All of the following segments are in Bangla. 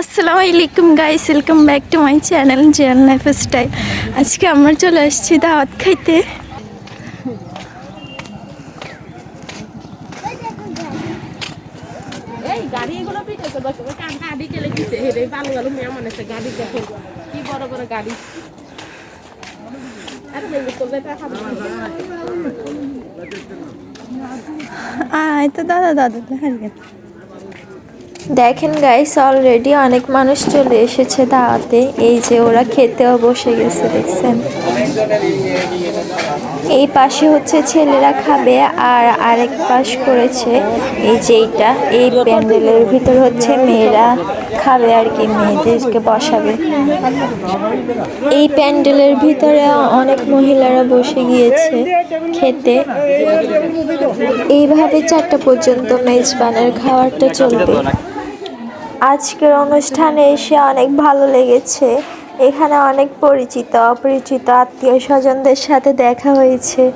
আসসালামু আলাইকুম guys welcome back to my channel জিয়ান লাইফ স্টাইল আজকে আমরা চলে আসছি দাওয়াত খাইতে। আয় তো দাদা দাদা হারিয়ে দেখেন গাইস অলরেডি অনেক মানুষ চলে এসেছে দাওয়াতে। এই যে ওরা খেতেও বসে গেছে, দেখছেন? এই পাশে হচ্ছে ছেলেরা খাবে আর আরেক পাশ করেছে এই যে এইটা। এই প্যান্ডেলের ভিতর হচ্ছে মেয়েরা খাবে আর কি, মেয়েদেরকে বসাবে। এই প্যান্ডেলের ভিতরে অনেক মহিলারা বসে গিয়েছে খেতে। এইভাবে চারটা পর্যন্ত মেজবানের খাওয়ারটা চলবে। আজকের অনুষ্ঠানে এসে অনেক ভালো লেগেছে। এখানে অনেক পরিচিত, অপরিচিত আত্মীয় স্বজনদের সাথে দেখা হয়েছে।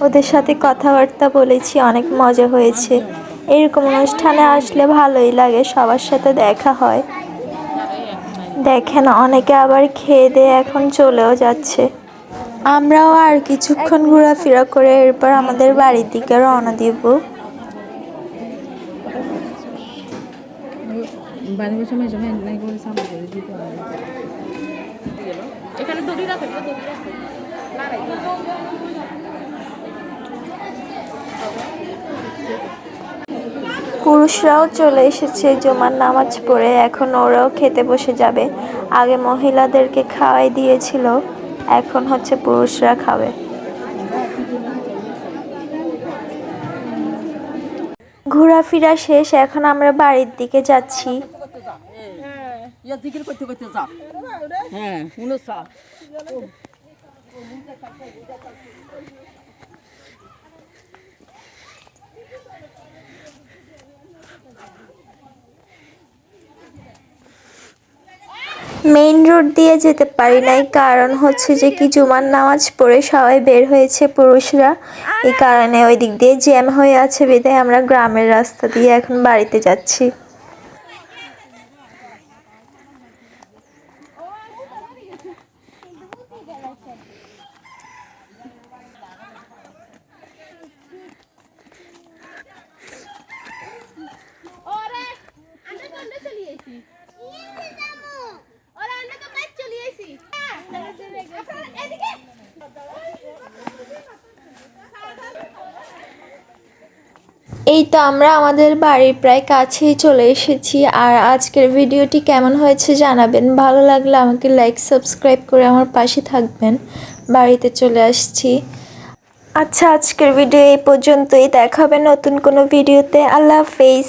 ওদের সাথে কথাবার্তা বলেছি, অনেক মজা হয়েছে। এরকম অনুষ্ঠানে আসলে ভালোই লাগে, সবার সাথে দেখা হয়। দেখেন, অনেকে আবার খেয়ে দিয়ে এখন চলেও যাচ্ছে। আমরাও আর কিছুক্ষণ ঘোরাফেরা করে এরপর আমাদের বাড়ির দিকে রওনা দিব। এখানে দড়ি রাখে দড়ি রাখে। লড়াই পুরুষরাও চলে এসেছে জুমার নামাজ পড়ে এখন ওরাও খেতে বসে যাবে। আগে মহিলাদেরকে খাওয়াই দিয়েছিল এখন হচ্ছে পুরুষরা খাবে। ঘোরাফেরা শেষ এখন আমরা বাড়ির দিকে যাচ্ছি। ইয়া জিকির করতে করতে যা হ্যাঁ শুনো মেইন রোড দিয়ে যেতে পারি নাই, কারণ হচ্ছে যে কি জুমার নামাজ পড়ে সবাই বের হয়েছে পুরুষরা। এই কারণে ওই দিক দিয়ে জ্যাম হয়ে আছে বিধায় আমরা গ্রামের রাস্তা দিয়ে এখন বাড়িতে যাচ্ছি ওরে আমরা কোনটা চলে আইছি ওরে আমরা তো বাইক চলে আইছি এদিকে এই তো আমরা আমাদের বাড়ির প্রায় কাছেই চলে এসেছি। আর আজকের ভিডিওটি কেমন হয়েছে জানাবেন। ভালো লাগলে আমাকে লাইক সাবস্ক্রাইব করে আমার পাশে থাকবেন। বাড়িতে চলে আসছি। আচ্ছা আজকের ভিডিও এই পর্যন্তই। দেখাবে নতুন কোনো ভিডিওতে। আল্লাহ হাফেজ।